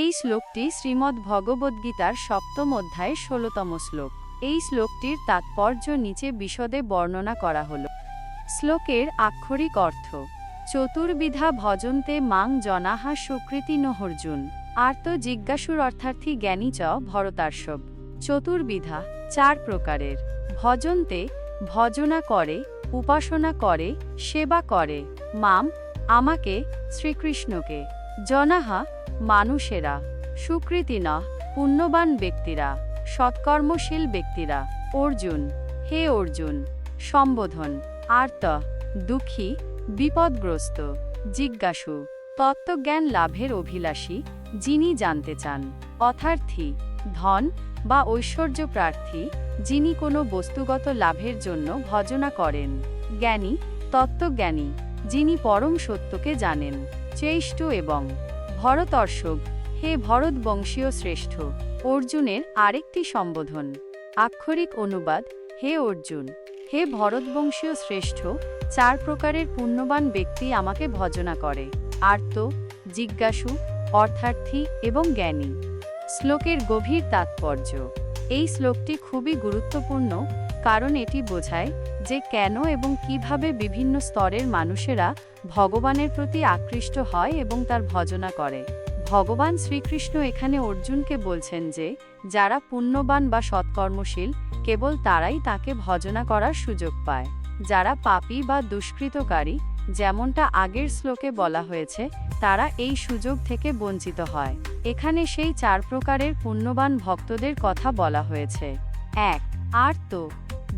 এই শ্লোকটি শ্রীমদ্ ভগবদ্গীতার সপ্তম অধ্যায়ের ষোলতম শ্লোক। এই শ্লোকটির তাৎপর্য নিচে বিশদে বর্ণনা করা হল। শ্লোকের আক্ষরিক অর্থ, চতুর্বিধা ভজন্তে মাং জনাহা সুকৃতি নহর্জুন। আর্ত জিজ্ঞাসুর অর্থার্থী জ্ঞানী চ ভরতার্ষব। চতুর্বিধা, চার প্রকারের। ভজন্তে, ভজনা করে, উপাসনা করে, সেবা করে। মাম, আমাকে, শ্রীকৃষ্ণকে। জনাহা মানুষেরা সুকৃতি ন পুণ্যবান ব্যক্তিরা, সৎকর্মশীল ব্যক্তিরা। অর্জুন, হে অর্জুন, সম্বোধন, আর্ত, দুঃখী, বিপদগ্রস্ত, জিজ্ঞাসু, তত্ত্বজ্ঞান লাভের অভিলাষী, যিনি জানতে চান। অথার্থী, ধন বা ঐশ্বর্য প্রার্থী, যিনি কোনো বস্তুগত লাভের জন্য ভজনা করেন। জ্ঞানী, তত্ত্বজ্ঞানী, যিনি পরম সত্যকে জানেন। চেষ্ট এবং ভরতর্ষভ হে ভরত বংশীয় শ্রেষ্ঠ, অর্জুনের আরেকটি সম্বোধন। আক্ষরিক অনুবাদ, হে অর্জুন, হে ভরতবংশীয় শ্রেষ্ঠ, চার প্রকারের পুণ্যবান ব্যক্তি আমাকে ভজনা করে। আর্ত, জিজ্ঞাসু, অর্থার্থী এবং জ্ঞানী। শ্লোকের গভীর তাৎপর্য। এই শ্লোকটি খুবই গুরুত্বপূর্ণ কারণ এটি বোঝায় যে কেন এবং কীভাবে বিভিন্ন স্তরের মানুষেরা ভগবানের প্রতি আকৃষ্ট হয় এবং তার ভজনা করে। ভগবান শ্রীকৃষ্ণ এখানে অর্জুনকে বলছেন যে, যারা পুণ্যবান বা সৎকর্মশীল, কেবল তারাই তাকে ভজনা করার সুযোগ পায়। যারা পাপী বা দুষ্কৃতকারী, যেমনটা আগের শ্লোকে বলা হয়েছে, তারা এই সুযোগ থেকে বঞ্চিত হয়। এখানে সেই চার প্রকারের পুণ্যবান ভক্তদের কথা বলা হয়েছে। এক আর্ত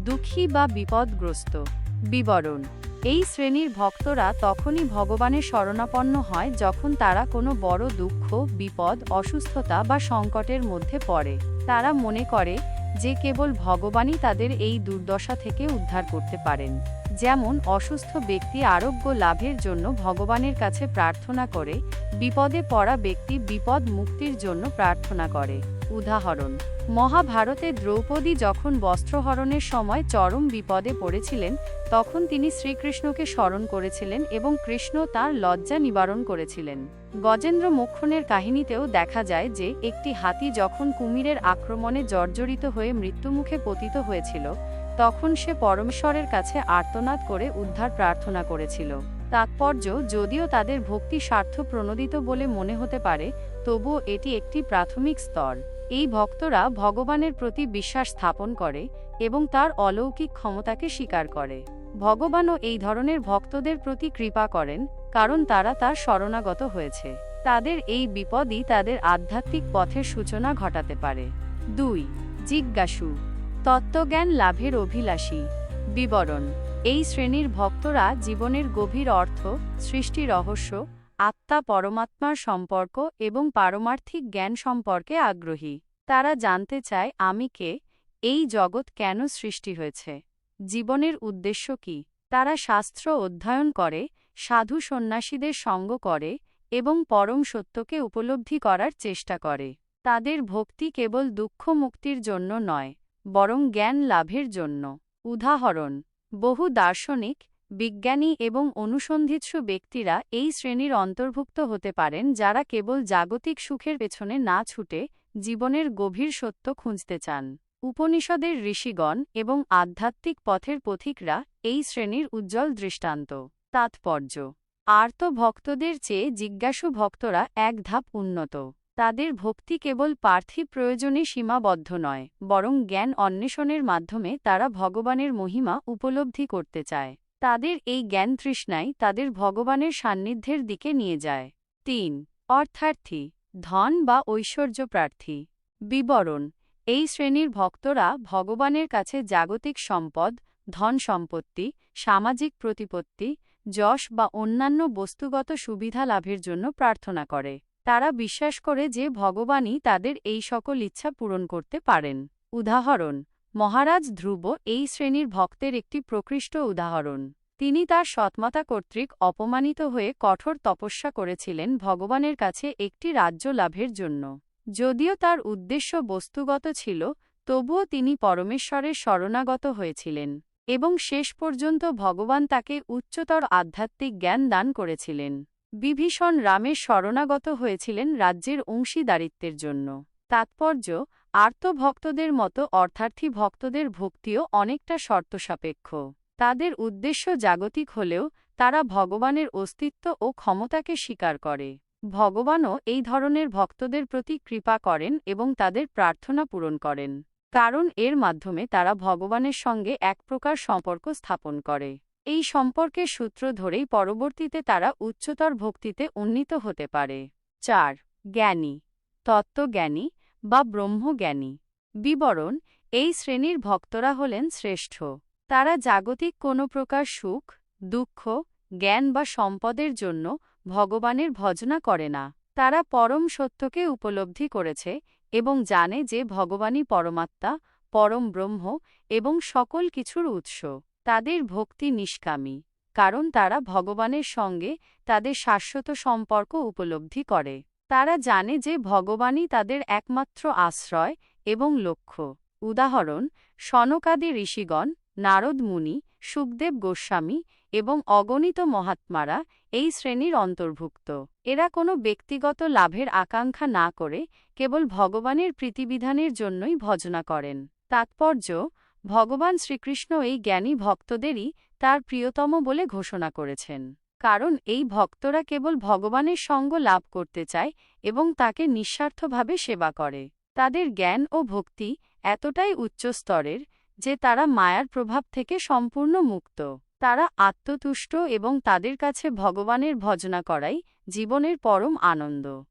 দুঃখী বা বিপদগ্রস্ত। বিবরণ, এই শ্রেণির ভক্তরা তখনই ভগবানের শরণাপন্ন হয় যখন তারা কোনো বড় দুঃখ, বিপদ, অসুস্থতা বা সংকটের মধ্যে পড়ে। তারা মনে করে যে কেবল ভগবানই তাদের এই দুর্দশা থেকে উদ্ধার করতে পারেন। যেমন, অসুস্থ ব্যক্তি আরোগ্য লাভের জন্য ভগবানের কাছে প্রার্থনা করে, বিপদে পড়া ব্যক্তি বিপদ মুক্তির জন্য প্রার্থনা করে। উদাহরণ, মহাভারতে দ্রৌপদী যখন বস্ত্রহরণের সময় চরম বিপদে পড়েছিলেন, তখন তিনি শ্রীকৃষ্ণকে স্মরণ করেছিলেন এবং কৃষ্ণ তার লজ্জা নিবারণ করেছিলেন। গজেন্দ্র মোক্ষণের কাহিনীতেও দেখা যায় যে, একটি হাতি যখন কুমিরের আক্রমণে জর্জরিত হয়ে মৃত্যুমুখে পতিত হয়েছিল, তখন সে পরমেশ্বরের কাছে আর্তনাদ করে উদ্ধার প্রার্থনা করেছিল। তাৎপর্য, যদিও তাদের ভক্তি স্বার্থ প্রণোদিত বলে মনে হতে পারে, তবুও এটি একটি প্রাথমিক স্তর। এই ভক্তরা ভগবানের প্রতি বিশ্বাস স্থাপন করে এবং তার অলৌকিক ক্ষমতাকে স্বীকার করে। ভগবানও এই ধরনের ভক্তদের প্রতি কৃপা করেন, কারণ তারা তার শরণাগত হয়েছে। তাদের এই বিপদই তাদের আধ্যাত্মিক পথের সূচনা ঘটাতে পারে। দুই, জিজ্ঞাসু। তত্ত্বজ্ঞান লাভের অভিলাষী। বিবরণ। এই শ্রেণির ভক্তরা জীবনের গভীর অর্থ, সৃষ্টি রহস্য আত্মা পরমাত্মার সম্পর্ক এবং পারমার্থিক জ্ঞান সম্পর্কে আগ্রহী। তারা জানতে চায়, আমি কে? এই জগৎ কেন সৃষ্টি হয়েছে? জীবনের উদ্দেশ্য কি? তারা শাস্ত্র অধ্যয়ন করে, সাধু সন্ন্যাসীদের সঙ্গ করে এবং পরম সত্যকে উপলব্ধি করার চেষ্টা করে। তাদের ভক্তি কেবল দুঃখ মুক্তির জন্য নয়, বরং জ্ঞান লাভের জন্য। উদাহরণ, বহু দার্শনিক বিজ্ঞানী এবং অনুসন্ধিৎসু ব্যক্তিরা এই শ্রেণির অন্তর্ভুক্ত হতে পারেন যারা কেবল জাগতিক সুখের পেছনে না ছুটে জীবনের গভীর সত্য খুঁজতে চান। উপনিষদের ঋষিগণ এবং আধ্যাত্মিক পথের পথিকরা এই শ্রেণির উজ্জ্বল দৃষ্টান্ত। তাৎপর্য। আর্ত ভক্তদের চেয়ে জিজ্ঞাসু ভক্তরা এক ধাপ উন্নত। তাদের ভক্তি কেবল পার্থিব প্রয়োজনে সীমাবদ্ধ নয়, বরং জ্ঞান অন্বেষণের মাধ্যমে তারা ভগবানের মহিমা উপলব্ধি করতে চায়। তাদের এই জ্ঞান তৃষ্ণাই তাদের ভগবানের সান্নিধ্যের দিকে নিয়ে যায়। তিন, অর্থার্থী, ধন বা ঐশ্বর্য প্রার্থী। বিবরণ, এই শ্রেণির ভক্তরা ভগবানের কাছে জাগতিক সম্পদ, ধন সম্পত্তি, সামাজিক প্রতিপত্তি, যশ বা অন্যান্য বস্তুগত সুবিধা লাভের জন্য প্রার্থনা করে। তারা বিশ্বাস করে যে ভগবানই তাদের এই সকল ইচ্ছা পূরণ করতে পারেন। উদাহরণ মহারাজ ধ্রুব এই শ্রেণির ভক্তের একটি প্রকৃষ্ট উদাহরণ। তিনি তার সৎমাতা কর্তৃক অপমানিত হয়ে কঠোর তপস্যা করেছিলেন ভগবানের কাছে একটি রাজ্য লাভের জন্য। যদিও তার উদ্দেশ্য বস্তুগত ছিল, তবুও তিনি পরমেশ্বরের শরণাগত হয়েছিলেন এবং শেষ পর্যন্ত ভগবান তাকে উচ্চতর আধ্যাত্মিক জ্ঞান দান করেছিলেন। বিভীষণ রামের শরণাগত হয়েছিলেন রাজ্যের অংশীদারিত্বের জন্য। তাৎপর্য আর্তভক্তদের মতো অর্থার্থী ভক্তদের ভক্তিও অনেকটা শর্তসাপেক্ষ। তাদের উদ্দেশ্য জাগতিক হলেও তারা ভগবানের অস্তিত্ব ও ক্ষমতাকে স্বীকার করে। ভগবানও এই ধরনের ভক্তদের প্রতি কৃপা করেন এবং তাদের প্রার্থনা পূরণ করেন। কারণ এর মাধ্যমে তারা ভগবানের সঙ্গে এক প্রকার সম্পর্ক স্থাপন করে। এই সম্পর্কের সূত্র ধরেই পরবর্তীতে তারা উচ্চতর ভক্তিতে উন্নীত হতে পারে। চার, জ্ঞানী। তত্ত্বজ্ঞানী বা ব্রহ্মজ্ঞানী। বিবরণ, এই শ্রেণির ভক্তরা হলেন শ্রেষ্ঠ। তারা জাগতিক কোনো প্রকার সুখ, দুঃখ, জ্ঞান বা সম্পদের জন্য ভগবানের ভজনা করে না। তারা পরম সত্যকে উপলব্ধি করেছে এবং জানে যে ভগবানই পরমাত্মা, পরম ব্রহ্ম এবং সকল কিছুর উৎস। তাদের ভক্তি নিষ্কামী, কারণ তারা ভগবানের সঙ্গে তাদের শাশ্বত সম্পর্ক উপলব্ধি করে। তারা জানে যে ভগবানই তাদের একমাত্র আশ্রয় এবং লক্ষ্য। উদাহরণ, সনকাদি ঋষিগণ, নারদ মুনি, সুখদেব গোস্বামী এবং অগণিত মহাত্মারা এই শ্রেণির অন্তর্ভুক্ত। এরা কোনো ব্যক্তিগত লাভের আকাঙ্ক্ষা না করে কেবল ভগবানের প্রীতিবিধানের জন্যই ভজনা করেন। তাৎপর্য, ভগবান শ্রীকৃষ্ণ এই জ্ঞানী ভক্তদেরই তার প্রিয়তম বলে ঘোষণা করেছেন। কারণ এই ভক্তরা কেবল ভগবানের সঙ্গ লাভ করতে চায় এবং তাকে নিঃস্বার্থভাবে সেবা করে। তাদের জ্ঞান ও ভক্তি এতটাই উচ্চস্তরের যে তারা মায়ার প্রভাব থেকে সম্পূর্ণ মুক্ত। তারা আত্মতুষ্ট এবং তাদের কাছে ভগবানের ভজনা করাই জীবনের পরম আনন্দ।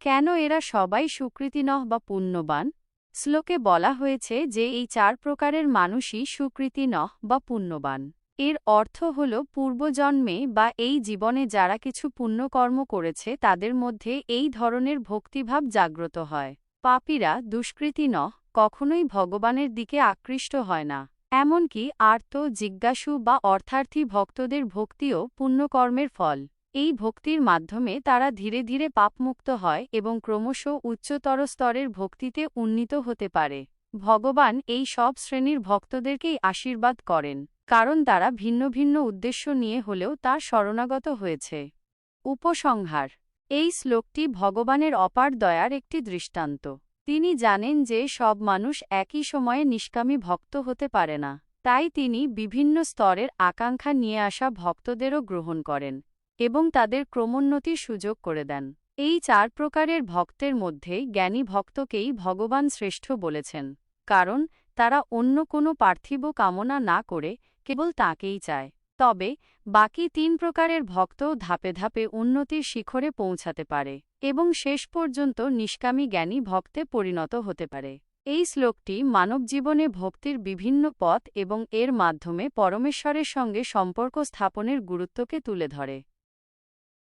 কেন এরা সবাই সুকৃতিনহ বা পুণ্যবান? শ্লোকে বলা হয়েছে যে এই চার প্রকারের মানুষই সুকৃতিনহ বা পুণ্যবান। এর অর্থ হল পূর্বজন্মে বা এই জীবনে যারা কিছু পুণ্যকর্ম করেছে তাদের মধ্যে এই ধরনের ভক্তিভাব জাগ্রত হয়। পাপীরা দুষ্কৃতী নহ, কখনোই ভগবানের দিকে আকৃষ্ট হয় না। এমনকি আর্ত, জিজ্ঞাসু বা অর্থার্থী ভক্তদের ভক্তিও পুণ্যকর্মের ফল। এই ভক্তির মাধ্যমে তারা ধীরে ধীরে পাপমুক্ত হয় এবং ক্রমশ উচ্চতর স্তরের ভক্তিতে উন্নীত হতে পারে। ভগবান এই সব শ্রেণির ভক্তদেরকেই আশীর্বাদ করেন, কারণ তারা ভিন্ন ভিন্ন উদ্দেশ্য নিয়ে হলেও তা শরণাগত হয়েছে। উপসংহার। এই শ্লোকটি ভগবানের অপার দয়ার একটি দৃষ্টান্ত। তিনি জানেন যে সব মানুষ একই সময়ে নিষ্কামী ভক্ত হতে পারে না, তাই তিনি বিভিন্ন স্তরের আকাঙ্ক্ষা নিয়ে আসা ভক্তদেরও গ্রহণ করেন এবং তাদের ক্রমোন্নতির সুযোগ করে দেন। এই চার প্রকারের ভক্তের মধ্যে জ্ঞানী ভক্তকেই ভগবান শ্রেষ্ঠ বলেছেন, কারণ তারা অন্য কোনো পার্থিব কামনা না করে কেবল তাকেই চায়। তবে বাকি তিন প্রকারের ভক্ত ধাপে ধাপে উন্নতির শিখরে পৌঁছাতে পারে এবং শেষ পর্যন্ত নিষ্কামী জ্ঞানী ভক্তে পরিণত হতে পারে। এই শ্লোকটি মানবজীবনে ভক্তির বিভিন্ন পথ এবং এর মাধ্যমে পরমেশ্বরের সঙ্গে সম্পর্ক স্থাপনের গুরুত্বকে তুলে ধরে।